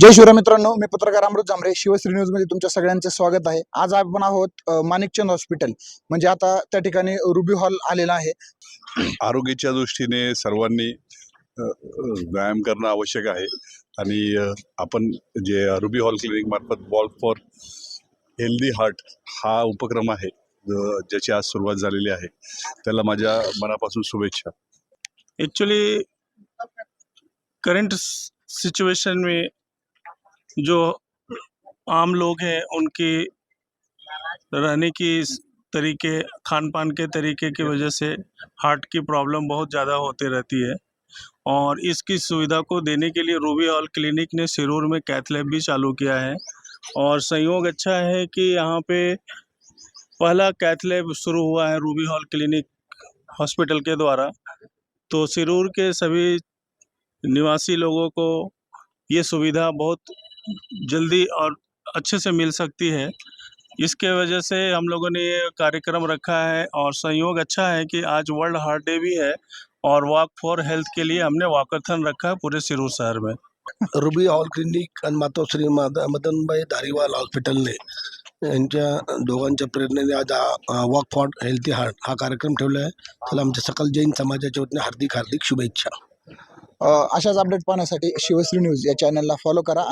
जय शिवराय मित्रांनो मी पत्रकार अमृत जांभरे शिवश्री न्यूजमध्ये तुमच्या सगळ्यांचे स्वागत आहे. आज आपण आहोत माणिकचंद हॉस्पिटल म्हणजे आता त्या ठिकाणी रुबी हॉल आलेला आहे. आरोग्याच्या दृष्टीने सर्वांनी व्यायाम करणं आवश्यक आहे. आणि आपण जे रुबी हॉल क्लिनिक मार्फत बॉल फॉर हेल्दी हार्ट हा उपक्रम आहे ज्याची आज सुरुवात झालेली आहे. त्याला माझ्या मनापासून शुभेच्छा. एक्चुअली करंट सिचुएशन में जो आम लोग हैं, उनकी रहने की तरीके खान पान के तरीके की वजह से हार्ट की प्रॉब्लम बहुत ज़्यादा होती रहती है। और इसकी सुविधा को देने के लिए रूबी हॉल क्लिनिक ने सिरूर में कैथ लैब भी चालू किया है। और संयोग अच्छा है कि यहाँ पे पहला कैथ लैब शुरू हुआ है रूबी हॉल क्लिनिक हॉस्पिटल के द्वारा। तो सिरूर के सभी निवासी लोगों को ये सुविधा बहुत जल्दी और अच्छे से मिल सकती है। इसके वजह से हम लोगों ने ये कार्यक्रम रखा है और संयोग अच्छा है कि आज वर्ल्ड हार्ट डे भी है और वॉक फॉर हेल्थ के लिए हमने वॉकथन रखा है पूरे सिरूर शहर में। रुबी हॉल क्लिनिक आणि मातोश्री मद मदनबाई धारीवाल हॉस्पिटलने यांच्या दोघांच्या प्रेरणेने आज वॉक फॉर हेल्थी हार्ट हा कार्यक्रम ठेवला आहे. त्याला आमच्या सकल जैन समाजाच्या वतीने हार्दिक हार्दिक शुभेच्छा. अशाच अपडेट पाहण्यासाठी शिवश्री न्यूज़ या चॅनलला फॉलो करा.